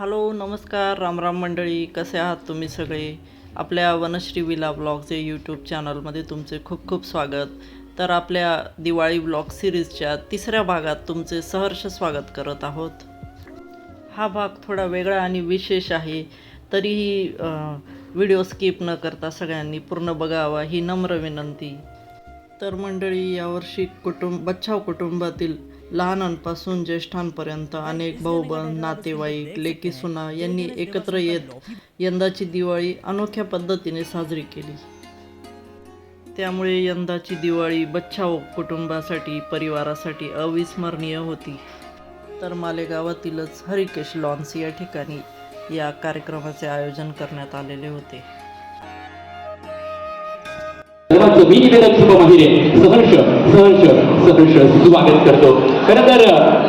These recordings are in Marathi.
हॅलो नमस्कार रामराम मंडळी कसे आहात तुम्ही सगळे? आपल्या वनश्री विला ब्लॉगचे यूट्यूब चॅनलमध्ये तुमचे खूप खूप स्वागत. तर आपल्या दिवाळी ब्लॉग सिरीजच्या तिसऱ्या भागात तुमचे सहर्ष स्वागत करत आहोत. हा भाग थोडा वेगळा आणि विशेष आहे तरीही व्हिडिओ स्किप न करता सगळ्यांनी पूर्ण बघावा ही नम्र विनंती. तर मंडळी यावर्षी कुटुंब बच्छाव कुटुंबातील लहानांपासून ज्येष्ठांपर्यंत अनेक भाऊबंद नातेवाईक लेकी सुना यांनी एकत्र येत यंदाची दिवाळी अनोख्या पद्धतीने साजरी केली. त्यामुळे यंदाची दिवाळी बच्छाव कुटुंबासाठी परिवारासाठी अविस्मरणीय होती. तर मालेगावातीलच हरिकेश लॉन्स या ठिकाणी या कार्यक्रमाचे आयोजन करण्यात आलेले होते. सर्वांचं मी शुभ महिने सहर्ष सहर्ष सहर्ष. स्वागत करतो. खरं तर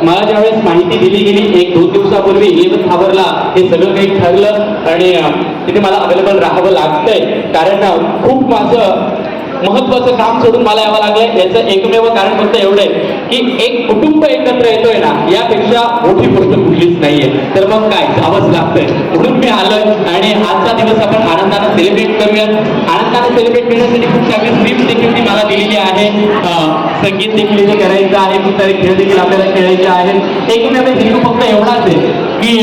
मला ज्यावेळेस माहिती दिली गेली एक दोन दिवसापूर्वी इलेव्हन आवरला हे सगळं काही ठरलं आणि तिथे मला अवेलेबल राहावं लागतंय. कारण खूप माझं महत्वाचं काम सोडून मला यावं लागलंय. याचं एकमेव कारण फक्त एवढं आहे की एक कुटुंब एकत्र येतोय ना यापेक्षा मोठी गोष्ट कुठलीच नाहीये. तर मग काय? जावंच लागतंय. म्हणून मी आलोय आणि आजचा दिवस आपण आनंदाने सेलिब्रेट करूयात. आनंदाने सेलिब्रेट करण्यासाठी खूप चांगली स्क्रिप्ट देखील ती मला दिलेली आहे. संगीत देखील इथे करायचं आहे. खूप सारे खेळ देखील आपल्याला खेळायचे आहेत. एकमेव हेतू फक्त एवढाच आहे की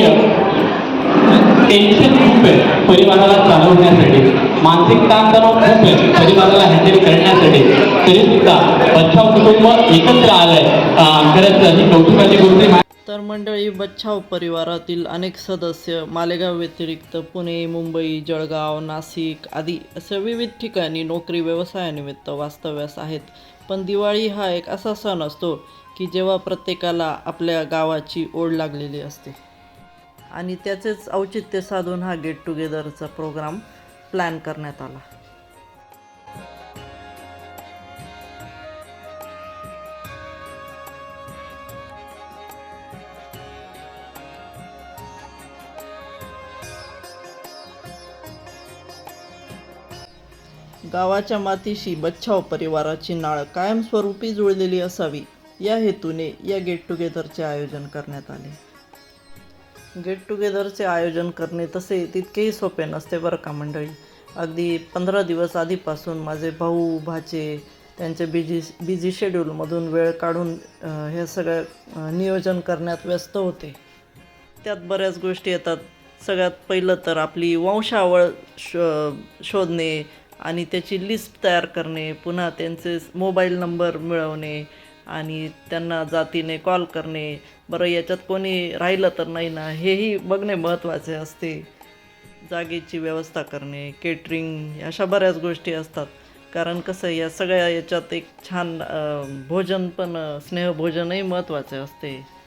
टेन्शन खूप आहे परिवाराला चालवण्यासाठी. मानसिक ताणतणाव खूप आहे. परिवाराला हँडल करण्यासाठी तरी सुद्धा बच्छाव कुटुंब एकत्र आलंय. खरंच ही कौतुकाची गोष्ट तर मंडळी बच्छाव परिवारातील अनेक सदस्य मालेगाव व्यतिरिक्त पुणे मुंबई जळगाव नाशिक आदी अशा विविध ठिकाणी नोकरी व्यवसायानिमित्त वास्तव्यास आहेत. पण दिवाळी हा एक असा सण असतो की जेव्हा प्रत्येकाला आपल्या गावाची ओढ लागलेली असते. आणि त्याचेच औचित्य साधून हा गेट टुगेदरचा प्रोग्राम प्लॅन करण्यात आला. गावाच्या मातीशी बच्छाव परिवाराची नाळ कायमस्वरूपी जुळलेली असावी या हेतूने या गेट टुगेदरचे आयोजन करण्यात आले. गेट टुगेदरचे आयोजन करणे तसे तितकेही सोपे नसते बरं का मंडळी. अगदी पंधरा दिवस आधीपासून माझे भाऊ भाचे त्यांच्या बिजी बिझी शेड्यूलमधून वेळ काढून हे सगळं नियोजन करण्यात व्यस्त होते. त्यात बऱ्याच गोष्टी येतात. सगळ्यात पहिलं तर आपली वंशावळ शो शोधणे आणि त्याची लिस्ट तयार करणे पुन्हा त्यांचे मोबाईल नंबर मिळवणे आणि त्यांना जातीने कॉल करणे बरं याच्यात कोणी राहिलं तर नाही ना हेही बघणे महत्त्वाचे असते. जागेची व्यवस्था करणे केटरिंग अशा बऱ्याच गोष्टी असतात. कारण कसं आहे, या सगळ्या याच्यात एक छान भोजन पण स्नेहभोजनही महत्त्वाचे असते.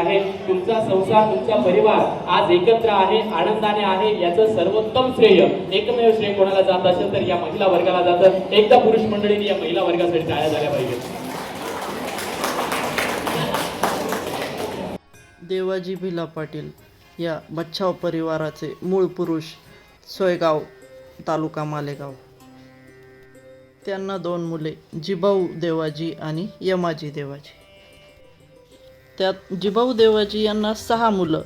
आहे. तुमचा संसार तुमचा परिवार आज एकत्र आहे आनंदाने आहे याचं सर्वोत्तम श्रेय. एकमेव श्रेय कोणाला जात असेल तर या महिला वर्गाला जातं. एकदा पुरुष मंडळीने या महिला वर्गासाठी टाळ्या झाल्या पाहिजे. देवाजी भिला पाटील या मच्छाव परिवाराचे मूळ पुरुष सोयगाव तालुका मालेगाव. त्यांना दोन मुले जिभाऊ देवाजी आणि यमाजी देवाजी. त्यात जिभाऊ देवाजी यांना सहा मुलं.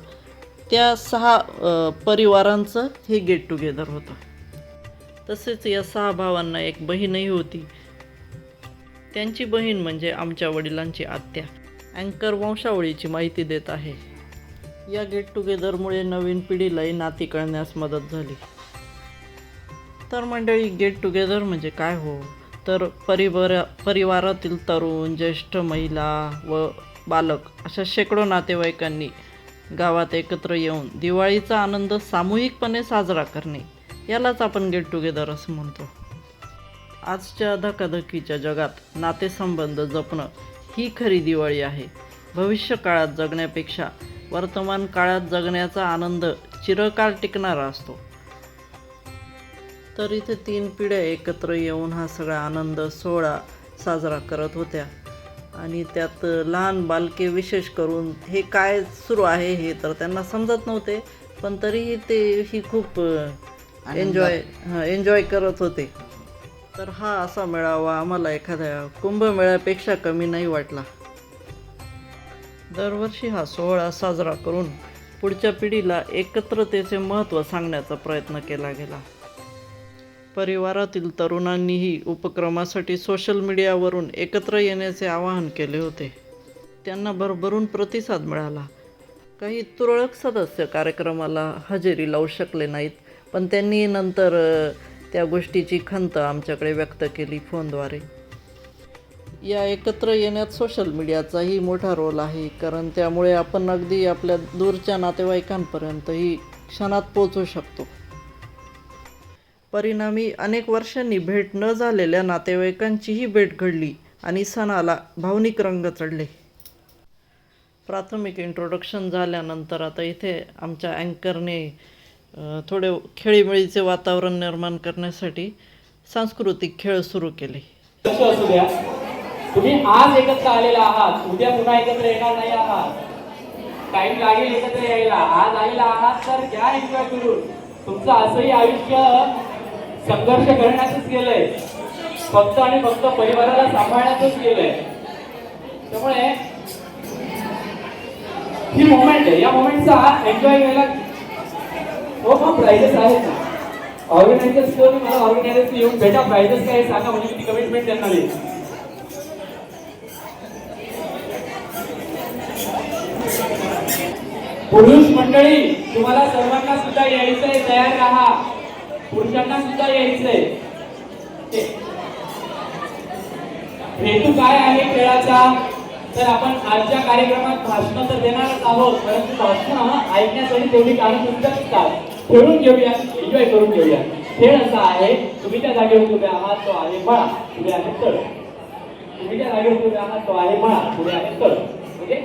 त्या सहा परिवारांचं हे गेट टुगेदर होतं. तसेच या सहा भावांना एक बहीणही होती. त्यांची बहीण म्हणजे आमच्या वडिलांची आत्या. अँकर वंशावळीची माहिती देत आहे. या गेट टुगेदरमुळे नवीन पिढीलाही नाती कळण्यास मदत झाली. तर मंडळी गेट टुगेदर म्हणजे काय हो? तर परिवारा परिवारातील तरुण ज्येष्ठ महिला व बालक अशा शेकडो नातेवाईकांनी गावात एकत्र येऊन दिवाळीचा आनंद सामूहिकपणे साजरा करणे यालाच आपण गेट टुगेदर असं म्हणतो. आजच्या धकाधकीच्या जगात नातेसंबंध जपणं ही खरी दिवाळी आहे. भविष्य काळात जगण्यापेक्षा वर्तमान काळात जगण्याचा आनंद चिरकाल टिकणारा असतो. तर इथे तीन पिढ्या एकत्र येऊन हा सगळा आनंद सोहळा साजरा करत होत्या. आणि त्यात लहान बालके विशेष करून हे काय सुरू आहे हे तर त्यांना समजत नव्हते पण तरीही ते ही खूप एन्जॉय एन्जॉय करत होते. तर हा असा मेळावा आम्हाला एखाद्या कुंभमेळ्यापेक्षा कमी नाही वाटला. दरवर्षी हा सोहळा साजरा करून पुढच्या पिढीला एकत्रतेचे महत्त्व सांगण्याचा प्रयत्न केला गेला. परिवारातील तरुणांनीही उपक्रमासाठी सोशल मीडियावरून एकत्र येण्याचे आवाहन केले होते. त्यांना भरभरून प्रतिसाद मिळाला. काही तुरळक सदस्य कार्यक्रमाला हजेरी लावू शकले नाहीत पण त्यांनी नंतर त्या गोष्टीची खंत आमच्याकडे व्यक्त केली फोनद्वारे. या एकत्र येण्यात सोशल मीडियाचाही मोठा रोल आहे कारण त्यामुळे आपण अगदी आपल्या दूरच्या नातेवाईकांपर्यंतही क्षणात पोचू शकतो. परिणामी अनेक वर्षांनी भेट न झालेल्या नातेवाईकांचीही भेट घडली आणि सणाला भावनिक रंग चढले. प्राथमिक इंट्रोडक्शन झाल्यानंतर आता इथे आमच्या अँकरने थोडे खेळीमेळीचे वातावरण निर्माण करण्यासाठी सांस्कृतिक खेळ सुरू केले. असू द्या. तुम्ही आज एकत्र आलेला आहात उद्या पुन्हा एकत्र येणार नाही आहात. टाइम लागेल एकत्र यायला. आज आलेला आहात तर घ्या एन्जॉय करून. तुमचं असंही आयुष्य संघर्ष करण्याचंच गेलंय. फक्त आणि फक्त परिवाराला सांभाळण्याचंच गेलंय. त्यामुळे ही मोमेंट आहे. या मोमेंटचा एन्जॉय घ्यायला हो हो प्राइजेस आहेत ना. ऑर्गनायझर्स कोण? मला ऑर्गनायझर्स येऊन भेटा. प्राइजेस काय सांगा म्हणजे मी कमिटमेंट देणार देईल पुरुष मंडळी तुम्हाला सर्वांना सुद्धा यायचंय. तयार राहा. पुरुषांना सुद्धा यायचंय. हेतू काय आहे खेळाचा? तर आपण आजच्या कार्यक्रमात भाषण तर देणारच आहोत परंतु भाषण ऐकण्यासाठी तेवढी काळजी सुद्धा असतात खेळून घेऊया एन्जॉय करून घेऊया. खेळ असा आहे तुम्ही त्या जागेवर उभे आहात तो आहे म्हणा पुढे आहे तळ. तुम्ही त्या जागेवर उभे आहात तो आहे म्हणा पुढे आहे तळ. ओके?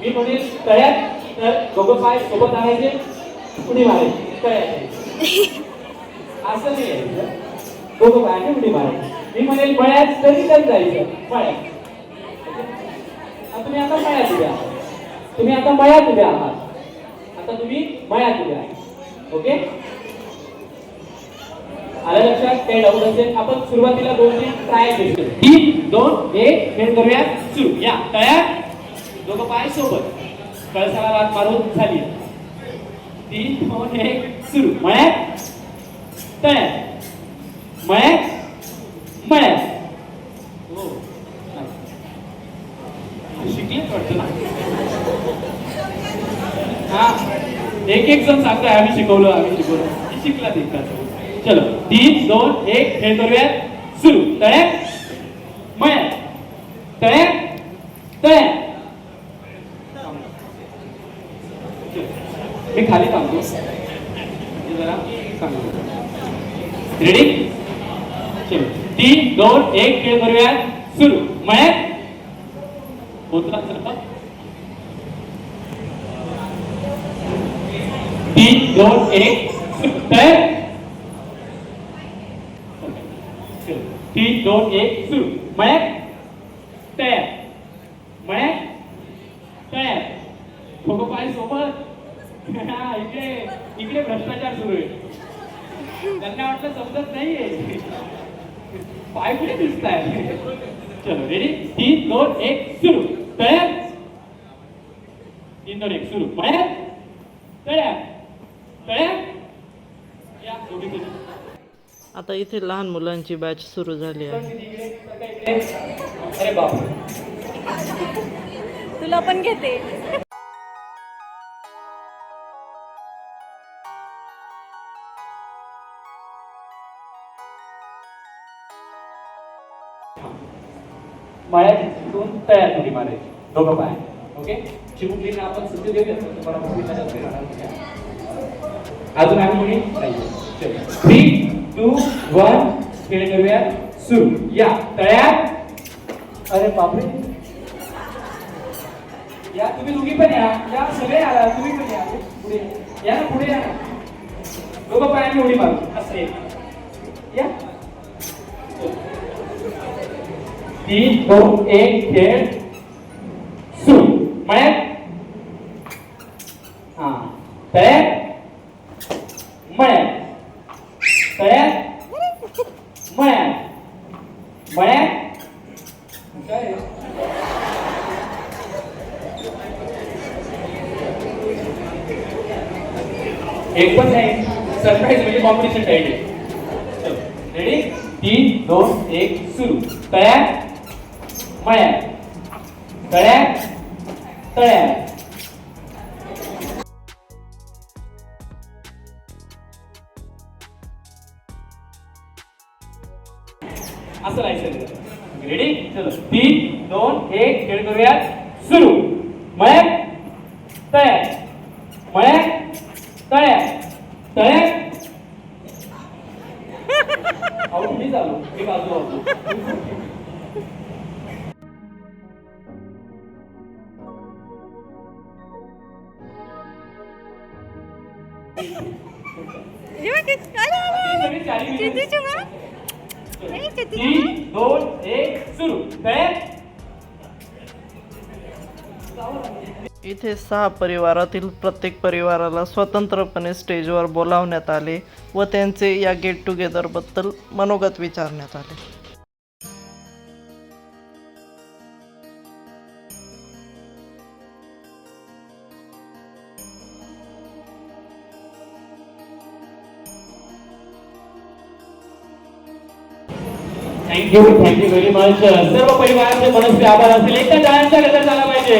मी म्हणेल तळ्यात तर दोघं पाय सोबत आणायचे उडी मारायची. तळ्यात. असं नाही आहे. दोघं पायाने मारायची मी म्हणेल मळ्यात तरी तर जायचं. मळ्यात आता तुम्ही आता मळ्यात उभे आहात. तुम्ही आता मळ्यात उभे आहात. आता तुम्ही मळ्यात उभे आहात. ओके? आलं लक्षात? काही डाऊट असेल? आपण सुरुवातीला दोन तीन ट्राय घेतो तीन दोन एक खेळ करूया सुरू. या. तयार? दोघं पाय सोबत. कळसाला वाट मारून झाली. तीन दोन एक सुरू. मळ्यात तयार मळ्यात मळ्यात हो. शिकलेच वाटतं ना? हा. एक एक जण सांगतोय आम्ही शिकवलं आम्ही शिकवलं. शिकला ते चलो. तीन दोन एक हे करूया सुरू. तयार मळ्यात तयार तयार मी खाली थांबतो. जरा सांगतो रेडी चलो. तीन दोन एक खेळ करूया. सुरू. मयत? होतला चला तीन दोन एक. सुरू तयार तीन दोन एक. सुरू. मयत तयार मळ्यात तयार खो पाय सोबत हा, इकडे इकडे भ्रष्टाचार सुरू आहे त्यांना वाटलं समजत नाहीये. पाय कुठे दिसत आहे चलो रेडी तीन दोन एक सुरू. तयार? तीन दोन एक सुरू. तयार तयार? तयार? या. आता इथे लहान मुलांची बॅच सुरू झाली आहे. अरे बाप तुला पण घेते. माळ्यात तिथून तयार उडी मारायची. दोघं पाय. ओके चिमुकलीने आपण सुट्टी देऊया तुम्हाला अजून आम्ही मुली नाही. थ्री टू वन खेळ करूया. सुरू. या. तयार? अरे बापरे. या तुम्ही दोघी पण या. या सगळे आला तुम्ही पण या. पुढे या. ना पुढे या ना. दोघं पायाने उडी मारू. असं या. तीन दोन एक खेळ सुरू मळ्यात हा तळ्यात मळ्यात तळ्यात मळ्यात मळ्यात काय आहे? एक पण नाही सरप्राईज म्हणजे कॉम्पिटिशन टाईप रेडी तीन दोन एक सुरू तळ्यात मळ्यात तळ्यात तळ्यात असं राहायचं रेडी चलो. तीन दोन एक खेळ करूयात. तीन दोन एक सुरू. तळ्यात इथे सहा परिवारातील प्रत्येक परिवाराला स्वतंत्रपणे स्टेजवर बोलावण्यात आले व त्यांचे या गेट टुगेदरबद्दल मनोगत विचारण्यात आले. थँक्यू थँक्यू व्हेरी मच सर्व परिवाराचे मनस्वी आभार असतील. एकदा टाळ्यांचा गजर झाला पाहिजे.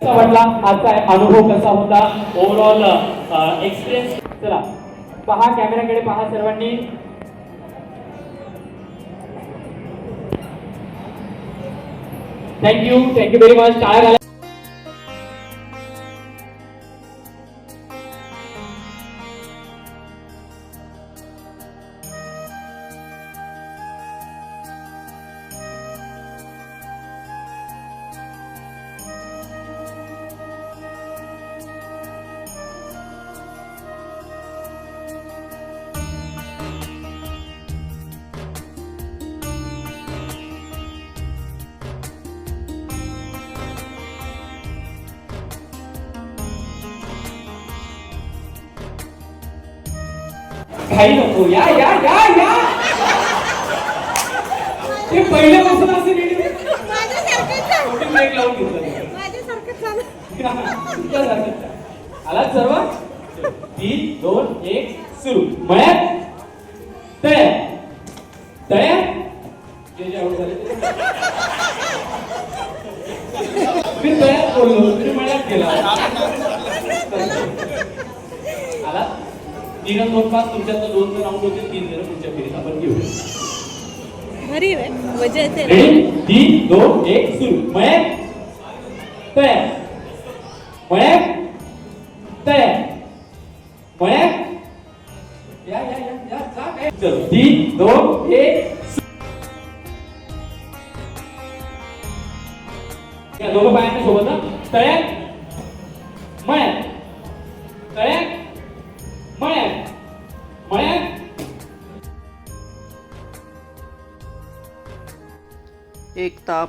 कसा वाटला? आजचा अनुभव कसा होता? ओव्हरऑल एक्सपिरियन्स चला. पहा कॅमेराकडे पहा सर्वांनी. थँक्यू थँक्यू व्हेरी मच टाळ्या काही नको. या या या या. ते पहिल्यापासून असं रेडी ब्रेक लावून घेतलं आलात सर्व? तीन दोन एक सुरू. मळ्यात. तळ्यात. तळ्यात. जे जे out झाले. मी तळ्यात बोललो. तुम्ही मळ्यात गेला आला तीन दोन पाच तुमच्यात दोन जण आउट होते तीन जण पुढच्या फेरीत. आपण घेऊ भारी आहे. मजा येते. रेडी तीन दोन एक सुरू. मळ्यात तळ्यात मळ्यात तळ्यात मळ्यात या या या या जा काय चल. तीन दोन एक. या दोघं पायांच्या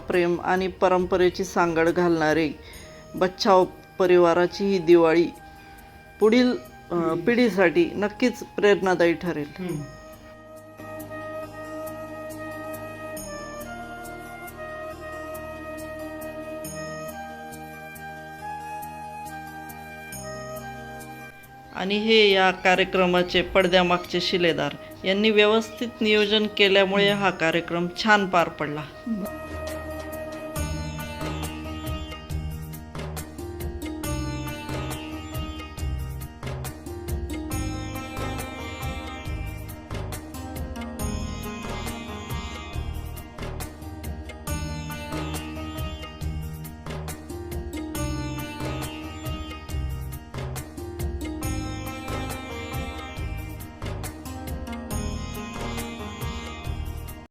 प्रेम आणि परंपरेची सांगड घालणारे बच्छाव परिवाराची ही दिवाळी पुढील पिढीसाठी नक्कीच प्रेरणादायी ठरेल. आणि हे या कार्यक्रमाचे पडद्यामागचे शिलेदार यांनी व्यवस्थित नियोजन केल्यामुळे हा कार्यक्रम छान पार पडला.